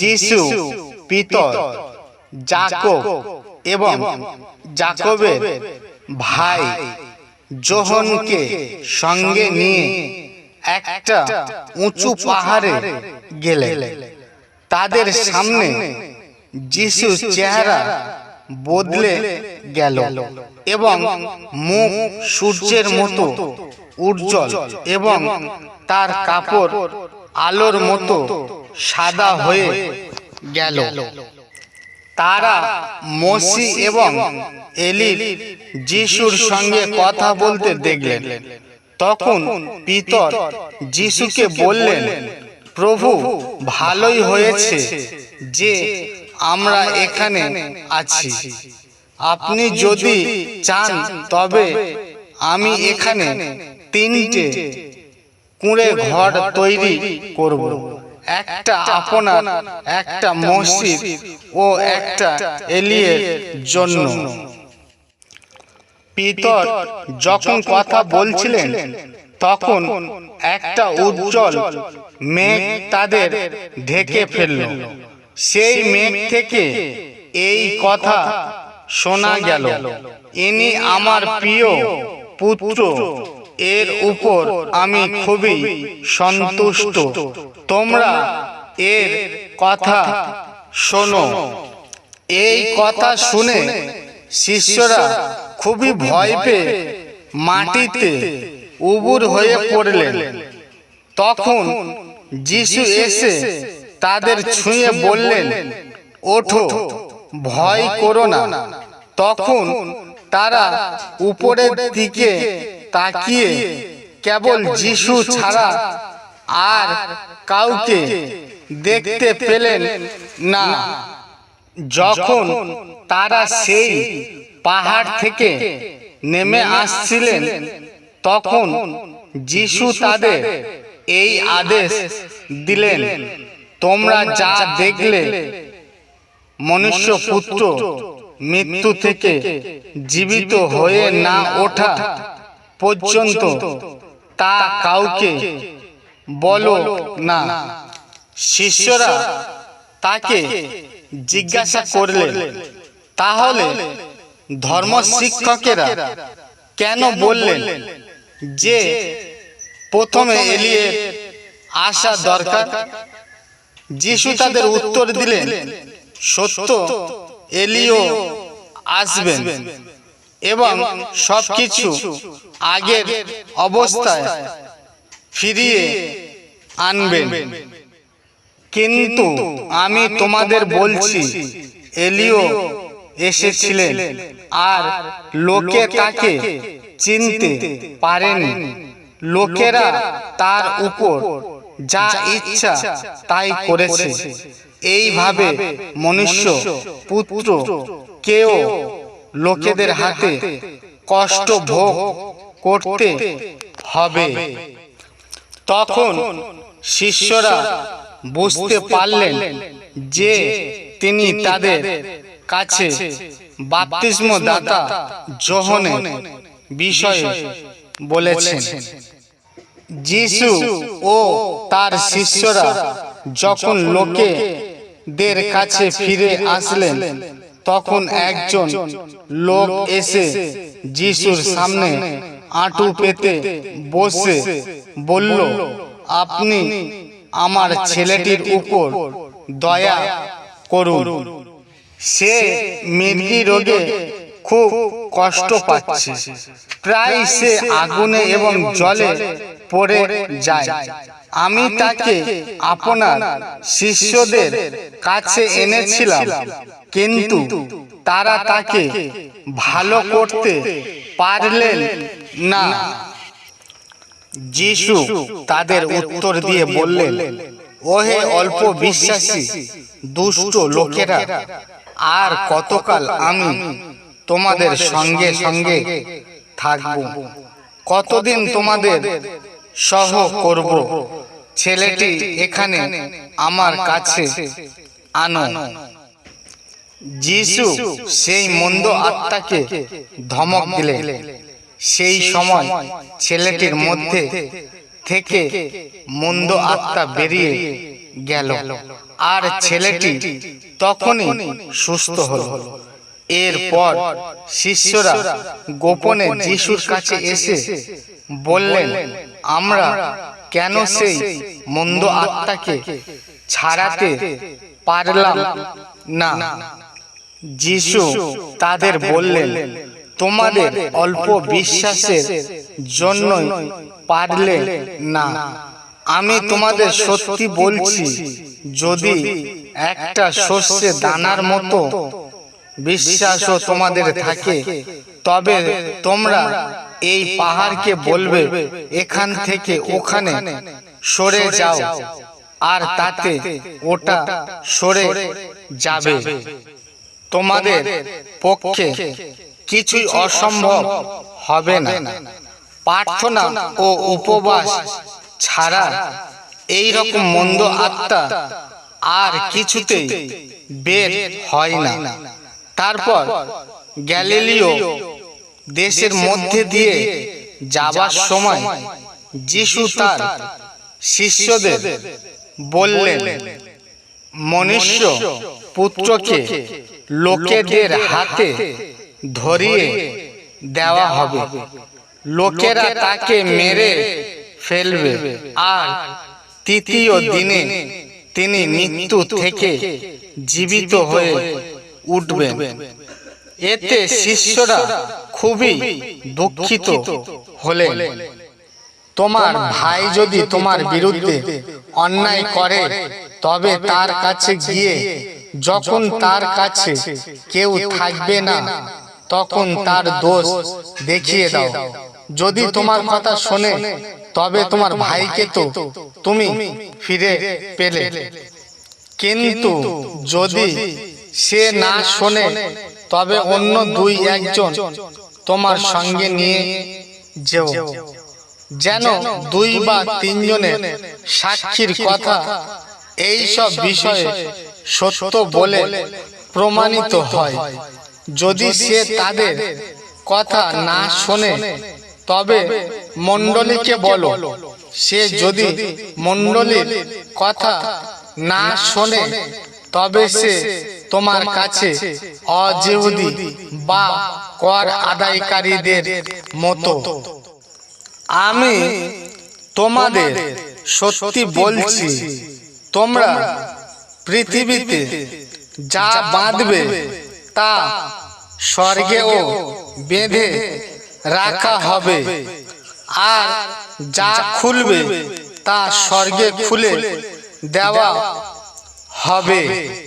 যিশু, পিতর, জাকব এবং জাকবের ভাই জোহনকে সঙ্গে নিয়ে একটা উঁচু পাহাড়ে গেলে তাদের সামনে যিশুর চেহারা বদলে গেল এবং মুখ সূর্যের মতো উজ্জ্বল এবং তার কাপড় আলোর মতো সাদা হয়ে গেল। তারা মসি এবং এলি যিশুর সঙ্গে কথা বলতে দেখলেন। তখন পিতর যিশুকে বললেন প্রভু ভালোই হয়েছে যে আমরা এখানে আছি। আপনি যদি চান তবে আমি এখানে তিনটে কুঁড়ে ঘর তৈরি করব। একটা আপনার একটা মসজিদ ও একটা এলিয়ের জন্য। পিতর যখন কথা বলছিলেন তখন একটা উজ্জ্বল মেঘ তাদের ঢেকে ফেলল। সেই মেঘ থেকে এই কথা শোনা গেল। ইনি আমার প্রিয় পুত্র। এর উপর আমি খুবই সন্তুষ্ট। তোমরা এর কথা শোনো। এই কথা শুনে শিষ্যরা খুবই ভয় পেয়ে মাটিতে উবুর হয়ে পড়লেন। তখন যিশু এসে তাদের ছুঁয়ে বললেন ওঠো ভয় করো না। তখন তারা উপরের দিকে তাকিয়ে কেবল যিশু ছাড়া আর কাউকে দেখতে পেলেন না। যখন তারা সেই পাহাড় থেকে নেমে আসছিলেন তখন যিশু তাদের এই আদেশ দিলেন তোমরা যা দেখলে মনুষ্য পুত্র মৃত্যু থেকে জীবিত হয়ে না ওঠা পর্যন্ত তা কাউকে বলো না। শিষ্যরা তাকে জিজ্ঞাসা করলেন, তাহলে ধর্ম শিক্ষকেরা কেন বললেন যে প্রথমে এলিয়ে আসা দরকার? যিশু তাদের উত্তর দিলেন, সত্য এলিও আসবেন। এবং সবকিছু আগের অবস্থায় ফিরিয়ে আনবেন। কিন্তু আমি তোমাদের বলছি এলিও এসেছিলেন আর লোকে তাকে চিনতে পারেনি। লোকেরা তার উপর যা ইচ্ছা তাই করেছে। এইভাবে মনুষ্য পুত্র কেউ লোকেদের হাতে কষ্ট ভোগ করতে হবে। তখন শিষ্যরা বুঝতে পারলেন যে তিনি তাদের কাছে বাপ্তিস্ম দাতা যোহনে বিষয়ে বলেছেন। যিশু ও তার শিষ্যরা যখন লোকেদের কাছে ফিরে আসলেন তখন একজন লোক এসে যিশুর সামনে আঁটু পেতে বসে বলল আপনি আমার ছেলেটির উপর দয়া করুন। সে মৃগি রোগে খুব কষ্ট পাচ্ছে। প্রায় সে আগুনে এবং জলে পড়ে যায়। আমি তাকে আপনার শিষ্যদের কাছে এনেছিলাম। কিন্তু তারা তাকে ভালো করতে পারলেন না। যিশু তাদের উত্তর দিয়ে বললেন ওহে অল্প বিশ্বাসী দুষ্ট লোকেরা আর কতকাল আমি তোমাদের সঙ্গে সঙ্গে থাকব? কতদিন তোমাদের সহ করব। ছেলেটি এখানে আমার কাছে আনো। যিশু সেই মন্দ আত্মাকে ধমক দিলেন। সেই সময় ছেলেটির মধ্যে থেকে মন্দ আত্মা বেরিয়ে গেল। আর ছেলেটি তখনই সুস্থ হল। এরপর শিষ্যরা গোপনে যিশুর কাছে এসে বললেন আমরা কেন সেই মন্দ আত্মাকে ছাড়াতে পারলাম না। যিশু তাদের বললেন তোমাদের অল্প বিশ্বাসের জন্যই পারলে না। আমি তোমাদের সত্যি বলছি যদি একটা শস্যে দানার মতো বিশ্বাসও তোমাদের থাকে তবে তোমরা এই পাহাড়কে বলবে, এখান থেকে ওখানে সরে যাও। আর তাতে ওটা সরে যাবে। তোমাদের পক্ষে কিছুই অসম্ভব হবে না। প্রার্থনা ও উপবাস ছাড়া এই রকম মন্দ আত্মা আর কিছুতেই বের হয় না। তারপর গ্যালিলিও দেশের মধ্যে দিয়ে যাবার সময় যিশু তার শিষ্যদের বললেন মনুষ্য পুত্রকে লোকেদের হাতে ধরিয়ে দেওয়া হবে। লোকেরা তাকে মেরে ফেলবে। আর তৃতীয় দিনে তিনি মৃত্যু থেকে জীবিত হয়ে উঠবেন। এতে শিষ্যরা খুবই দুঃখিত হলেন। তোমার ভাই যদি তোমার বিরুদ্ধে অন্যায় করে তবে তার কাছে গিয়ে যখন তার কাছে কেউ থাকবে না তখন তার দোষ দেখিয়ে দাও। যদি তোমার কথা শোনে তবে তোমার ভাইকে তো তুমি ফিরে পেলে। কিন্তু যদি সে না শোনে তবে অন্য দুই একজন তোমার সঙ্গে নিয়ে যেও। যেন দুই বা তিনজনের সাক্ষীর কথা এই সব বিষয়ে সত্য বলে প্রমাণিত হয়। যদি সে তাদের কথা না শোনে তবে মণ্ডলীকে বলো। সে যদি মণ্ডলীর কথা না শোনে তবে সে তোমার কাছে অজেহুদি বা কর আদায়কারীদের মতো। আমি তোমাদের সত্যি বলছি তোমরা পৃথিবীতে যা বাঁধবে তা স্বর্গেও বেঁধে রাখা হবে। আর যা খুলবে তা স্বর্গে খুলে দেওয়া হবে।